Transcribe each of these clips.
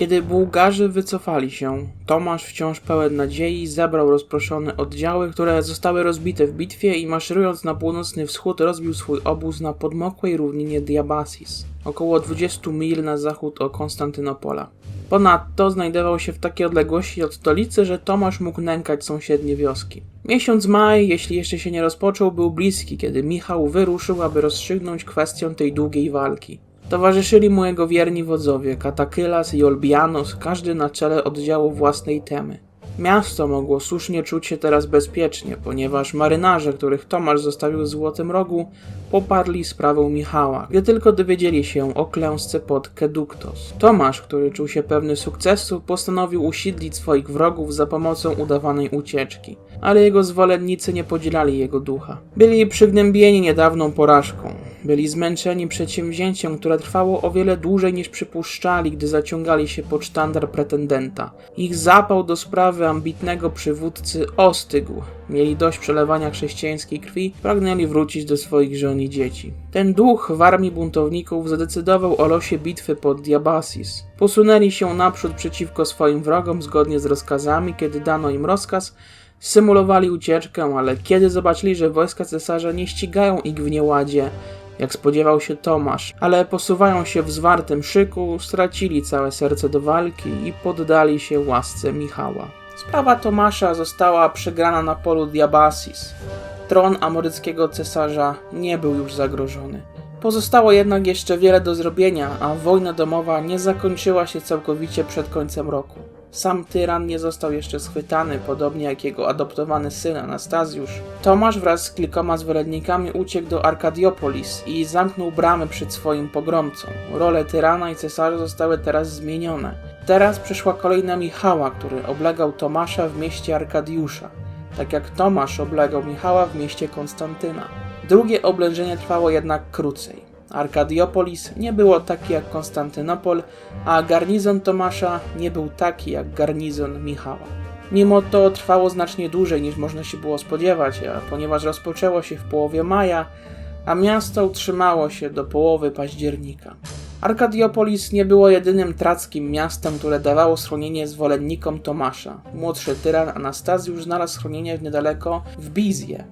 Kiedy Bułgarzy wycofali się, Tomasz wciąż pełen nadziei zebrał rozproszone oddziały, które zostały rozbite w bitwie i maszerując na północny wschód rozbił swój obóz na podmokłej równinie Diabasis, około 20 mil na zachód od Konstantynopola. Ponadto znajdował się w takiej odległości od stolicy, że Tomasz mógł nękać sąsiednie wioski. Miesiąc maj, jeśli jeszcze się nie rozpoczął, był bliski, kiedy Michał wyruszył, aby rozstrzygnąć kwestię tej długiej walki. Towarzyszyli mu jego wierni wodzowie, Katakylas i Olbianos, każdy na czele oddziału własnej temy. Miasto mogło słusznie czuć się teraz bezpiecznie, ponieważ marynarze, których Tomasz zostawił w Złotym Rogu, poparli sprawę Michała, gdy tylko dowiedzieli się o klęsce pod Keduktos. Tomasz, który czuł się pewny sukcesu, postanowił usiedlić swoich wrogów za pomocą udawanej ucieczki, ale jego zwolennicy nie podzielali jego ducha. Byli przygnębieni niedawną porażką. Byli zmęczeni przedsięwzięciem, które trwało o wiele dłużej niż przypuszczali, gdy zaciągali się pod sztandar pretendenta. Ich zapał do sprawy ambitnego przywódcy ostygł. Mieli dość przelewania chrześcijańskiej krwi, pragnęli wrócić do swoich żon i dzieci. Ten duch w armii buntowników zadecydował o losie bitwy pod Diabasis. Posunęli się naprzód przeciwko swoim wrogom zgodnie z rozkazami, kiedy dano im rozkaz, symulowali ucieczkę, ale kiedy zobaczyli, że wojska cesarza nie ścigają ich w nieładzie, jak spodziewał się Tomasz, ale posuwają się w zwartym szyku, stracili całe serce do walki i poddali się łasce Michała. Sprawa Tomasza została przegrana na polu Diabasis. Tron amoryckiego cesarza nie był już zagrożony. Pozostało jednak jeszcze wiele do zrobienia, a wojna domowa nie zakończyła się całkowicie przed końcem roku. Sam tyran nie został jeszcze schwytany, podobnie jak jego adoptowany syn Anastazjusz. Tomasz wraz z kilkoma zwolennikami uciekł do Arkadiopolis i zamknął bramy przed swoim pogromcą. Role tyrana i cesarza zostały teraz zmienione. Teraz przyszła kolej na Michała, który oblegał Tomasza w mieście Arkadiusza, tak jak Tomasz oblegał Michała w mieście Konstantyna. Drugie oblężenie trwało jednak krócej. Arkadiopolis nie było taki jak Konstantynopol, a garnizon Tomasza nie był taki jak garnizon Michała. Mimo to trwało znacznie dłużej niż można się było spodziewać, a ponieważ rozpoczęło się w połowie maja, a miasto utrzymało się do połowy października. Arkadiopolis nie było jedynym trackim miastem, które dawało schronienie zwolennikom Tomasza. Młodszy tyran Anastazjusz znalazł schronienie niedaleko w Bizje,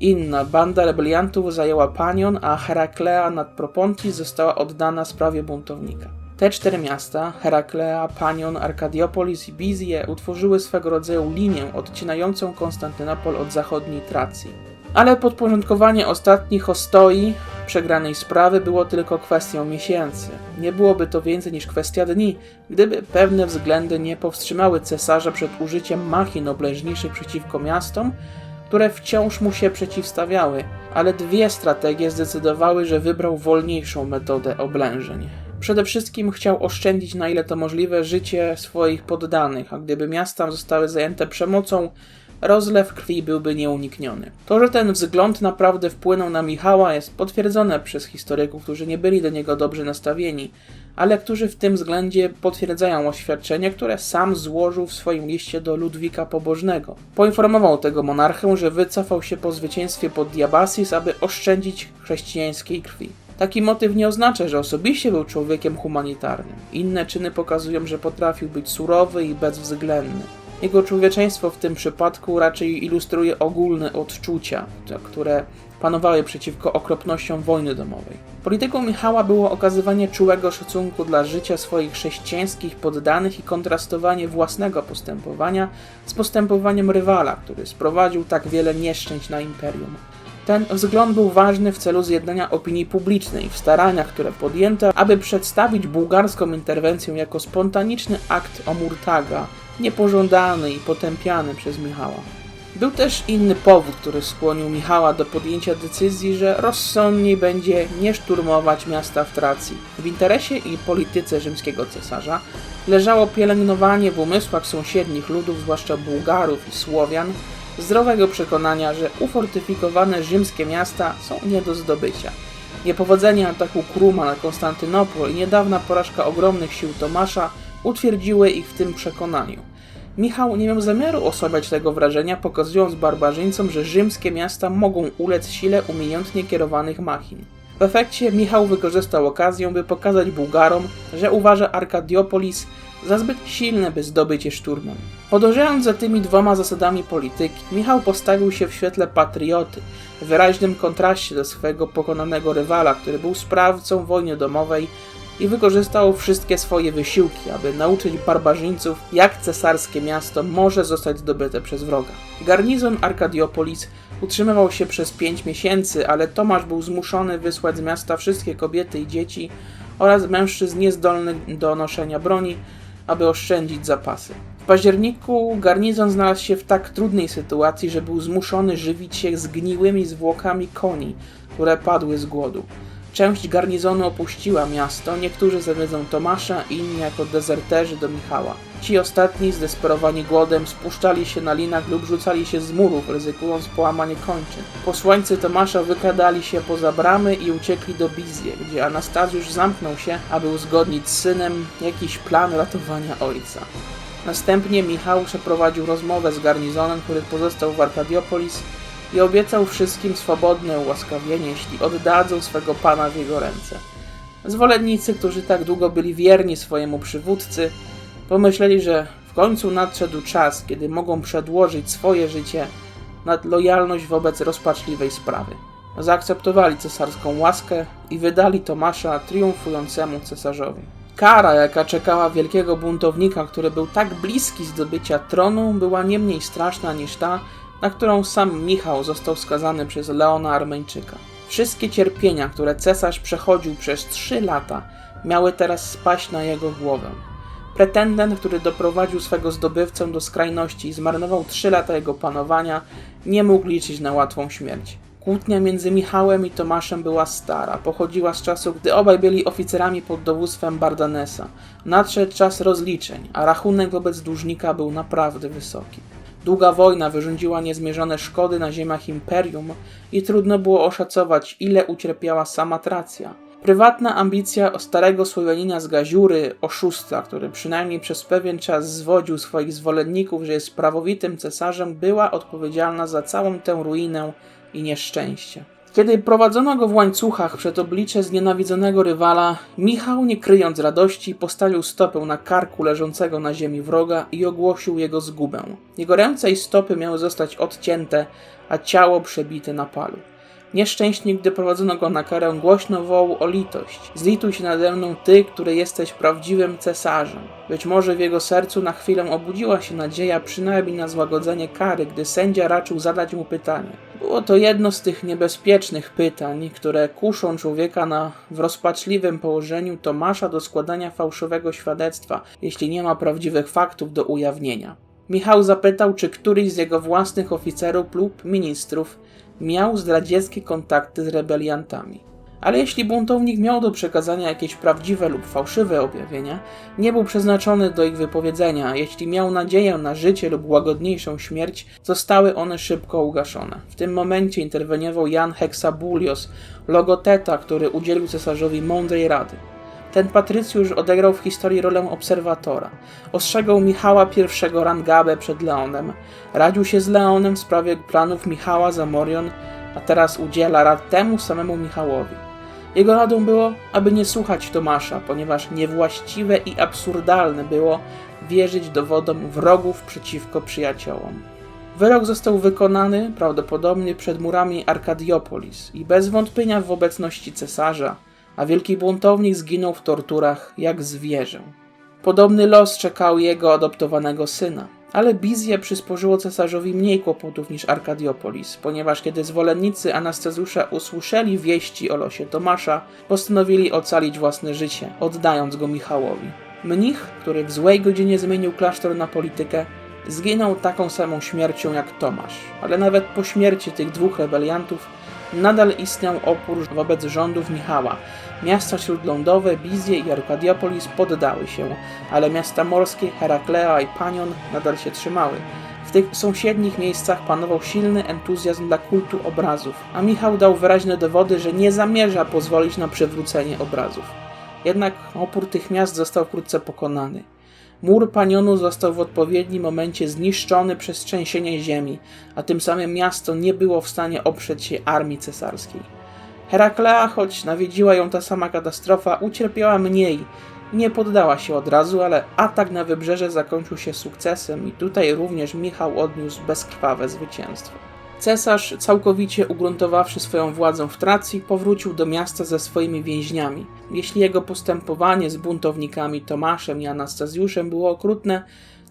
Inna banda rebeliantów zajęła Panion, a Heraklea nad Propontis została oddana sprawie buntownika. Te cztery miasta, Heraklea, Panion, Arkadiopolis i Bizje, utworzyły swego rodzaju linię odcinającą Konstantynopol od zachodniej Tracji. Ale podporządkowanie ostatnich ostoi przegranej sprawy było tylko kwestią miesięcy. Nie byłoby to więcej niż kwestia dni, gdyby pewne względy nie powstrzymały cesarza przed użyciem machin obleżniejszych przeciwko miastom, które wciąż mu się przeciwstawiały, ale dwie strategie zdecydowały, że wybrał wolniejszą metodę oblężeń. Przede wszystkim chciał oszczędzić na ile to możliwe życie swoich poddanych, a gdyby miasta zostały zajęte przemocą, rozlew krwi byłby nieunikniony. To, że ten wzgląd naprawdę wpłynął na Michała jest potwierdzone przez historyków, którzy nie byli do niego dobrze nastawieni, ale którzy w tym względzie potwierdzają oświadczenie, które sam złożył w swoim liście do Ludwika Pobożnego. Poinformował tego monarchę, że wycofał się po zwycięstwie pod Diabasis, aby oszczędzić chrześcijańskiej krwi. Taki motyw nie oznacza, że osobiście był człowiekiem humanitarnym. Inne czyny pokazują, że potrafił być surowy i bezwzględny. Jego człowieczeństwo w tym przypadku raczej ilustruje ogólne odczucia, które panowały przeciwko okropnościom wojny domowej. Polityką Michała było okazywanie czułego szacunku dla życia swoich chrześcijańskich poddanych i kontrastowanie własnego postępowania z postępowaniem rywala, który sprowadził tak wiele nieszczęść na imperium. Ten wzgląd był ważny w celu zjednania opinii publicznej w staraniach, które podjęto, aby przedstawić bułgarską interwencję jako spontaniczny akt omurtaga, niepożądany i potępiany przez Michała. Był też inny powód, który skłonił Michała do podjęcia decyzji, że rozsądniej będzie nie szturmować miasta w Tracji. W interesie i polityce rzymskiego cesarza leżało pielęgnowanie w umysłach sąsiednich ludów, zwłaszcza Bułgarów i Słowian, zdrowego przekonania, że ufortyfikowane rzymskie miasta są nie do zdobycia. Niepowodzenie ataku Kruma na Konstantynopol i niedawna porażka ogromnych sił Tomasza utwierdziły ich w tym przekonaniu. Michał nie miał zamiaru osłabiać tego wrażenia, pokazując barbarzyńcom, że rzymskie miasta mogą ulec sile umiejętnie kierowanych machin. W efekcie Michał wykorzystał okazję, by pokazać Bułgarom, że uważa Arkadiopolis za zbyt silne, by zdobyć je szturmem. Podążając za tymi dwoma zasadami polityki, Michał postawił się w świetle patrioty, w wyraźnym kontraście do swojego pokonanego rywala, który był sprawcą wojny domowej i wykorzystał wszystkie swoje wysiłki, aby nauczyć barbarzyńców, jak cesarskie miasto może zostać zdobyte przez wroga. Garnizon Arkadiopolis utrzymywał się przez pięć miesięcy, ale Tomasz był zmuszony wysłać z miasta wszystkie kobiety i dzieci oraz mężczyzn niezdolnych do noszenia broni, aby oszczędzić zapasy. W październiku garnizon znalazł się w tak trudnej sytuacji, że był zmuszony żywić się zgniłymi zwłokami koni, które padły z głodu. Część garnizonu opuściła miasto, niektórzy zawiedzą Tomasza, inni jako dezerterzy do Michała. Ci ostatni, zdesperowani głodem, spuszczali się na linach lub rzucali się z murów, ryzykując połamanie kończyn. Posłańcy Tomasza wykradali się poza bramy i uciekli do Bizję, gdzie Anastazjusz zamknął się, aby uzgodnić z synem jakiś plan ratowania ojca. Następnie Michał przeprowadził rozmowę z garnizonem, który pozostał w Arkadiopolis i obiecał wszystkim swobodne ułaskawienie, jeśli oddadzą swego pana w jego ręce. Zwolennicy, którzy tak długo byli wierni swojemu przywódcy, pomyśleli, że w końcu nadszedł czas, kiedy mogą przedłożyć swoje życie nad lojalność wobec rozpaczliwej sprawy. Zaakceptowali cesarską łaskę i wydali Tomasza triumfującemu cesarzowi. Kara, jaka czekała wielkiego buntownika, który był tak bliski zdobycia tronu, była nie mniej straszna niż ta, na którą sam Michał został skazany przez Leona Armeńczyka. Wszystkie cierpienia, które cesarz przechodził przez trzy lata, miały teraz spaść na jego głowę. Pretendent, który doprowadził swego zdobywcę do skrajności i zmarnował trzy lata jego panowania, nie mógł liczyć na łatwą śmierć. Kłótnia między Michałem i Tomaszem była stara, pochodziła z czasu, gdy obaj byli oficerami pod dowództwem Bardanesa. Nadszedł czas rozliczeń, a rachunek wobec dłużnika był naprawdę wysoki. Długa wojna wyrządziła niezmierzone szkody na ziemiach imperium i trudno było oszacować, ile ucierpiała sama Tracja. Prywatna ambicja starego Słowianina z Gaziury, oszusta, który przynajmniej przez pewien czas zwodził swoich zwolenników, że jest prawowitym cesarzem, była odpowiedzialna za całą tę ruinę i nieszczęście. Kiedy prowadzono go w łańcuchach przed oblicze znienawidzonego rywala, Michał, nie kryjąc radości, postawił stopę na karku leżącego na ziemi wroga i ogłosił jego zgubę. Jego ręce i stopy miały zostać odcięte, a ciało przebite na palu. Nieszczęśnik, gdy prowadzono go na karę, głośno wołał o litość. Zlituj się nade mną, ty, który jesteś prawdziwym cesarzem. Być może w jego sercu na chwilę obudziła się nadzieja przynajmniej na złagodzenie kary, gdy sędzia raczył zadać mu pytanie. Było to jedno z tych niebezpiecznych pytań, które kuszą człowieka na w rozpaczliwym położeniu Tomasza do składania fałszywego świadectwa, jeśli nie ma prawdziwych faktów do ujawnienia. Michał zapytał, czy któryś z jego własnych oficerów lub ministrów miał zdradzieckie kontakty z rebeliantami. Ale jeśli buntownik miał do przekazania jakieś prawdziwe lub fałszywe objawienia, nie był przeznaczony do ich wypowiedzenia. Jeśli miał nadzieję na życie lub łagodniejszą śmierć, zostały one szybko ugaszone. W tym momencie interweniował Jan Hexabulios, logoteta, który udzielił cesarzowi mądrej rady. Ten patrycjusz odegrał w historii rolę obserwatora. Ostrzegał Michała I Rangabę przed Leonem. Radził się z Leonem w sprawie planów Michała za Morion, a teraz udziela rad temu samemu Michałowi. Jego radą było, aby nie słuchać Tomasza, ponieważ niewłaściwe i absurdalne było wierzyć dowodom wrogów przeciwko przyjaciołom. Wyrok został wykonany prawdopodobnie przed murami Arkadiopolis i bez wątpienia w obecności cesarza, a wielki buntownik zginął w torturach jak zwierzę. Podobny los czekał jego adoptowanego syna, ale Bizję przysporzyło cesarzowi mniej kłopotów niż Arkadiopolis, ponieważ kiedy zwolennicy Anastazjusza usłyszeli wieści o losie Tomasza, postanowili ocalić własne życie, oddając go Michałowi. Mnich, który w złej godzinie zmienił klasztor na politykę, zginął taką samą śmiercią jak Tomasz, ale nawet po śmierci tych dwóch rebeliantów nadal istniał opór wobec rządów Michała. Miasta śródlądowe, Bizje i Arkadiopolis poddały się, ale miasta morskie Heraklea i Panion nadal się trzymały. W tych sąsiednich miejscach panował silny entuzjazm dla kultu obrazów, a Michał dał wyraźne dowody, że nie zamierza pozwolić na przywrócenie obrazów. Jednak opór tych miast został wkrótce pokonany. Mur Panionu został w odpowiednim momencie zniszczony przez trzęsienie ziemi, a tym samym miasto nie było w stanie oprzeć się armii cesarskiej. Heraklea, choć nawiedziła ją ta sama katastrofa, ucierpiała mniej. Nie poddała się od razu, ale atak na wybrzeże zakończył się sukcesem i tutaj również Michał odniósł bezkrwawe zwycięstwo. Cesarz, całkowicie ugruntowawszy swoją władzę w Tracji, powrócił do miasta ze swoimi więźniami. Jeśli jego postępowanie z buntownikami Tomaszem i Anastazjuszem było okrutne,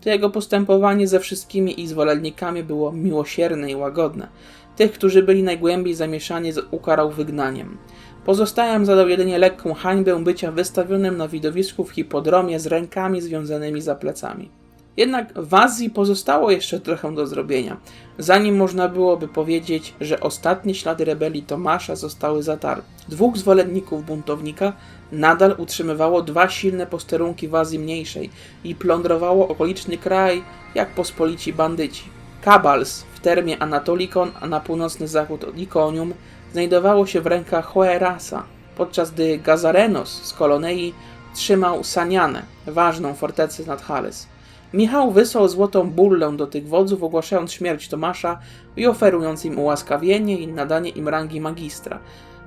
to jego postępowanie ze wszystkimi ich zwolennikami było miłosierne i łagodne. Tych, którzy byli najgłębiej zamieszani, ukarał wygnaniem. Pozostałym zadał jedynie lekką hańbę bycia wystawionym na widowisku w hipodromie z rękami związanymi za plecami. Jednak w Azji pozostało jeszcze trochę do zrobienia, zanim można byłoby powiedzieć, że ostatnie ślady rebelii Tomasza zostały zatarte. Dwóch zwolenników buntownika nadal utrzymywało dwa silne posterunki w Azji Mniejszej i plądrowało okoliczny kraj jak pospolici bandyci. Kabals w termie Anatolikon, a na północny zachód od Ikonium, znajdowało się w rękach Hoerasa, podczas gdy Gazarenos z Kolonei trzymał Sanianę, ważną fortecę nad Hales. Michał wysłał złotą bullę do tych wodzów, ogłaszając śmierć Tomasza i oferując im ułaskawienie i nadanie im rangi magistra,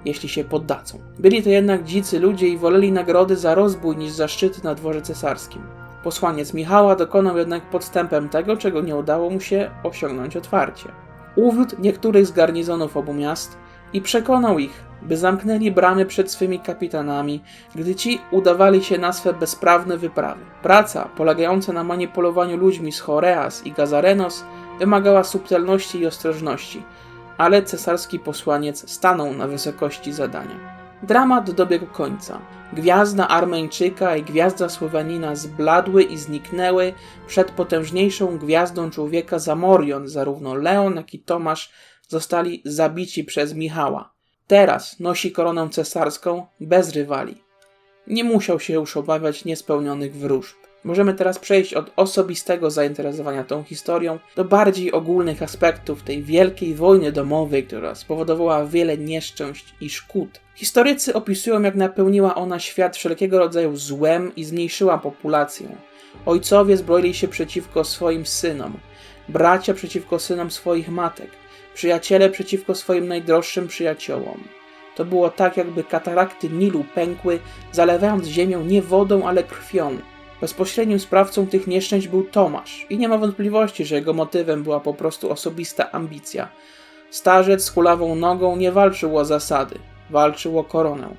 jeśli się poddadzą. Byli to jednak dzicy ludzie i woleli nagrody za rozbój niż zaszczyty na dworze cesarskim. Posłaniec Michała dokonał jednak podstępem tego, czego nie udało mu się osiągnąć otwarcie. Uwiódł niektórych z garnizonów obu miast i przekonał ich, by zamknęli bramy przed swymi kapitanami, gdy ci udawali się na swe bezprawne wyprawy. Praca, polegająca na manipulowaniu ludźmi z Choreas i Gazarenos, wymagała subtelności i ostrożności, ale cesarski posłaniec stanął na wysokości zadania. Dramat dobiegł końca. Gwiazda Armeńczyka i gwiazda Słowenina zbladły i zniknęły przed potężniejszą gwiazdą człowieka Zamorion. Zarówno Leon, jak i Tomasz zostali zabici przez Michała. Teraz nosi koronę cesarską bez rywali. Nie musiał się już obawiać niespełnionych wróżb. Możemy teraz przejść od osobistego zainteresowania tą historią do bardziej ogólnych aspektów tej wielkiej wojny domowej, która spowodowała wiele nieszczęść i szkód. Historycy opisują, jak napełniła ona świat wszelkiego rodzaju złem i zmniejszyła populację. Ojcowie zbroili się przeciwko swoim synom, bracia przeciwko synom swoich matek, przyjaciele przeciwko swoim najdroższym przyjaciołom. To było tak, jakby katarakty Nilu pękły, zalewając ziemię nie wodą, ale krwią. Bezpośrednim sprawcą tych nieszczęść był Tomasz i nie ma wątpliwości, że jego motywem była po prostu osobista ambicja. Starzec z kulawą nogą nie walczył o zasady, walczył o koronę.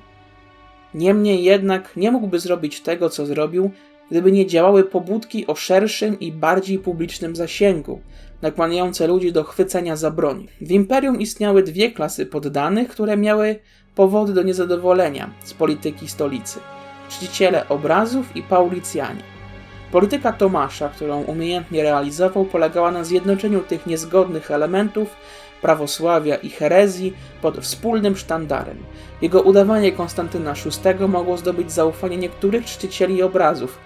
Niemniej jednak nie mógłby zrobić tego, co zrobił, gdyby nie działały pobudki o szerszym i bardziej publicznym zasięgu, nakłaniające ludzi do chwycenia za broń. W imperium istniały dwie klasy poddanych, które miały powody do niezadowolenia z polityki stolicy: czciciele obrazów i paulicjanie. Polityka Tomasza, którą umiejętnie realizował, polegała na zjednoczeniu tych niezgodnych elementów prawosławia i herezji pod wspólnym sztandarem. Jego udawanie Konstantyna VI mogło zdobyć zaufanie niektórych czcicieli obrazów,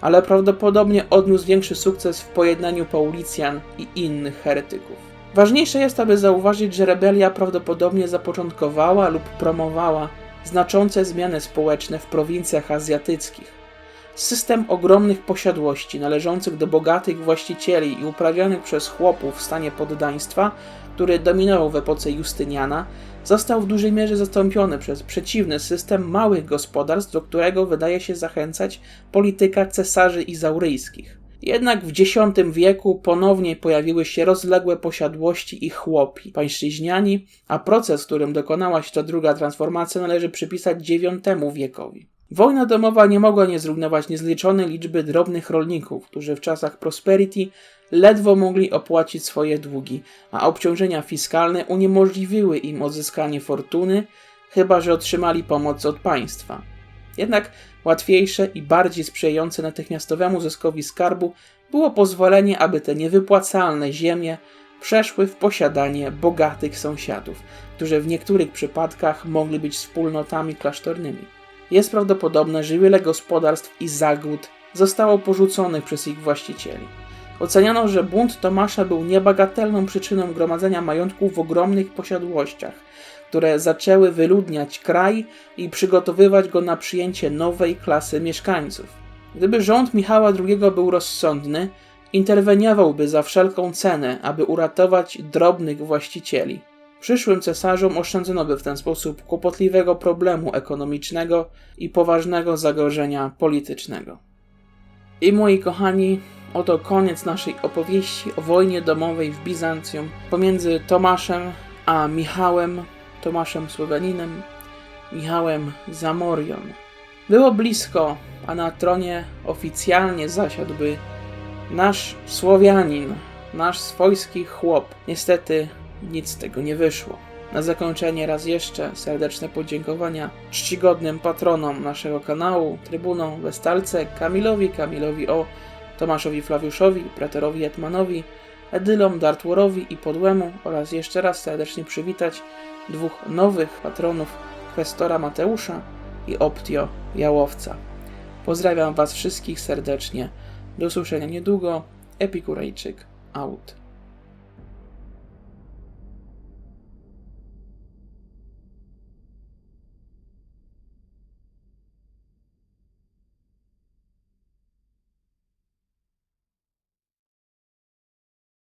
ale prawdopodobnie odniósł większy sukces w pojednaniu Paulicjan i innych heretyków. Ważniejsze jest, aby zauważyć, że rebelia prawdopodobnie zapoczątkowała lub promowała znaczące zmiany społeczne w prowincjach azjatyckich. System ogromnych posiadłości należących do bogatych właścicieli i uprawianych przez chłopów w stanie poddaństwa, który dominował w epoce Justyniana, został w dużej mierze zastąpiony przez przeciwny system małych gospodarstw, do którego wydaje się zachęcać polityka cesarzy izauryjskich. Jednak w X wieku ponownie pojawiły się rozległe posiadłości i chłopi, pańszczyźniani, a proces, którym dokonała się ta druga transformacja należy przypisać IX wiekowi. Wojna domowa nie mogła nie zrównować niezliczonej liczby drobnych rolników, którzy w czasach prosperity ledwo mogli opłacić swoje długi, a obciążenia fiskalne uniemożliwiły im odzyskanie fortuny, chyba że otrzymali pomoc od państwa. Jednak łatwiejsze i bardziej sprzyjające natychmiastowemu zyskowi skarbu było pozwolenie, aby te niewypłacalne ziemie przeszły w posiadanie bogatych sąsiadów, którzy w niektórych przypadkach mogli być wspólnotami klasztornymi. Jest prawdopodobne, że wiele gospodarstw i zagód zostało porzuconych przez ich właścicieli. Oceniano, że bunt Tomasza był niebagatelną przyczyną gromadzenia majątków w ogromnych posiadłościach, które zaczęły wyludniać kraj i przygotowywać go na przyjęcie nowej klasy mieszkańców. Gdyby rząd Michała II był rozsądny, interweniowałby za wszelką cenę, aby uratować drobnych właścicieli. Przyszłym cesarzom oszczędzono w ten sposób kłopotliwego problemu ekonomicznego i poważnego zagrożenia politycznego. I moi kochani, oto koniec naszej opowieści o wojnie domowej w Bizancjum pomiędzy Tomaszem a Michałem, Tomaszem Słoweninem, Michałem Zamorion. Było blisko, a na tronie oficjalnie zasiadłby nasz Słowianin, nasz swojski chłop. Niestety nic z tego nie wyszło. Na zakończenie raz jeszcze serdeczne podziękowania czcigodnym patronom naszego kanału, trybunom Westalce, Kamilowi, Kamilowi O, Tomaszowi Flawiuszowi, Preterowi Hetmanowi, Edylom, Dartworowi i Podłemu oraz jeszcze raz serdecznie przywitać dwóch nowych patronów, Kwestora Mateusza i Optio Jałowca. Pozdrawiam Was wszystkich serdecznie. Do usłyszenia niedługo. Epikurejczyk out.